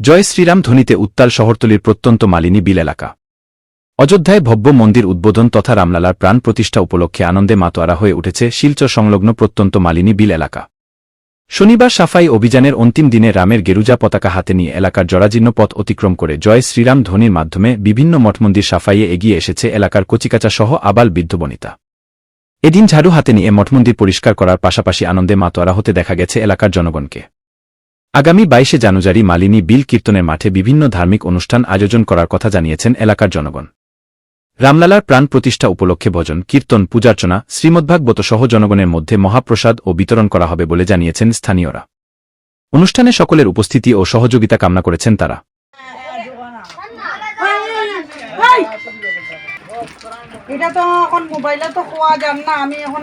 জয় শ্রীরাম ধ্বনিতে উত্তাল শহরতলির প্রত্যন্ত মালিনী বিল এলাকা অযোধ্যায় ভব্য মন্দির উদ্বোধন তথা রামলালার প্রাণ প্রতিষ্ঠা উপলক্ষে আনন্দে মাতোয়ারা হয়ে উঠেছে শিলচর সংলগ্ন প্রত্যন্ত মালিনী বিল এলাকা শনিবার সাফাই অভিযানের অন্তিম দিনে রামের গেরুজা পতাকা হাতে নিয়ে এলাকার জরাজীর্ণ পথ অতিক্রম করে জয় শ্রীরাম ধ্বনির মাধ্যমে বিভিন্ন মঠমন্দির সাফাইয়ে এগিয়ে এসেছে এলাকার কচিকাচা সহ আবাল বৃদ্ধ বনিতা। এদিন ঝাড়ু হাতে নিয়ে মঠমন্দির পরিষ্কার করার পাশাপাশি আনন্দে মাতোয়ারা হতে দেখা গেছে এলাকার জনগণকে। আগামী বাইশে জানুয়ারি মালিনী বিল কীর্তনের মাঠে বিভিন্ন ধার্মিক অনুষ্ঠান আয়োজন করার কথা জানিয়েছেন এলাকার জনগণ। রামলালার প্রাণ প্রতিষ্ঠা উপলক্ষে ভজন, কীর্তন, পূজার্চনা, শ্রীমদ্ভাগবত সহ জনগণের মধ্যে মহাপ্রসাদ ও বিতরণ করা হবে বলে জানিয়েছেন স্থানীয়রা। অনুষ্ঠানে সকলের উপস্থিতি ও সহযোগিতা কামনা করেছেন তারা। এটা তো এখন মোবাইলে তো খোয়া যান না, আমি এখন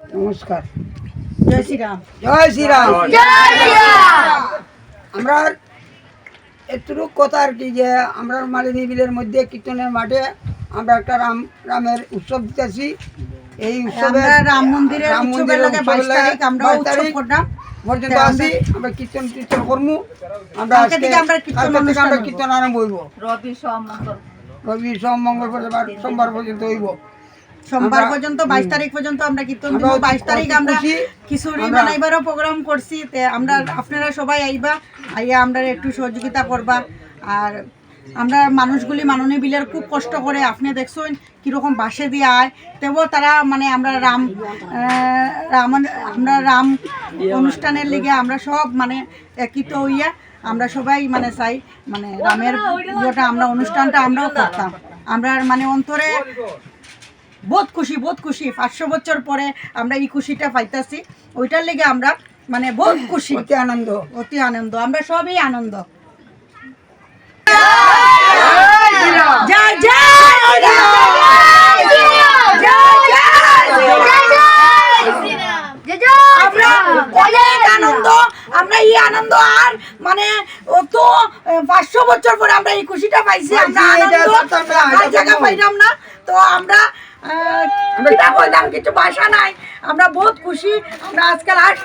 নমস্কার জয় শ্রীরাম জয় শ্রীরাম আমরা এতটুক কথা আর কি যে আমরা মালিনী বিলের মধ্যে কীর্তনের মাঠে আমরা একটা রাম রামের উৎসব দিতেছি। এই উৎসবে রাম মন্দিরের রাম মন্দিরের উৎসবের 22 বাইশ তারিখ পর্যন্ত আছি। আমরা কীর্তন কীর্তন করব আমরা আজকে আমরা কীর্তন। আরম্ভ হইব। রবি সোম মঙ্গল রবি সোম মঙ্গল সোমবার পর্যন্ত হইব। সোমবার পর্যন্ত বাইশ তারিখ পর্যন্ত আমরা কীর্তন দিব। বাইশ তারিখ আমরা। খিচুড়ি বানাইবারও প্রোগ্রাম করছি। তে আমরা আপনারা সবাই আইবা আইয়া আমরা একটু সহযোগিতা করবা। আর আমরা মানুষগুলি মাননী বিলের খুব কষ্ট করে আপনি দেখছেন কীরকম বাসে দিয়ে আয়। তেও তারা মানে আমরা রাম রাম আমরা রাম অনুষ্ঠানের লিগে আমরা সব মানে একিত হইয়া আমরা সবাই মানে চাই মানে রামের ইয়েটা আমরা অনুষ্ঠানটা আমরাও করতাম। আমরা মানে অন্তরে বহুত খুশি বহুত খুশি। পাঁচশো বছর পরে আমরা এই খুশিটা পাইতাছি। ওইটার লেগে আমরা মানে বহুত খুশি। অতি আনন্দ। অতি আনন্দ। আমরা সবই আনন্দ। জয় আমরা এই আনন্দ আর মানে ও তো পাঁচশো বছর পরে আমরা এই খুশিটা পাইছি। আমরা আনন্দ আর জায়গা পাইলাম না। তো আমরা কিটা বললাম কিছু ভাষা নাই আমরা বহুত খুশি আমরা আজকাল আজ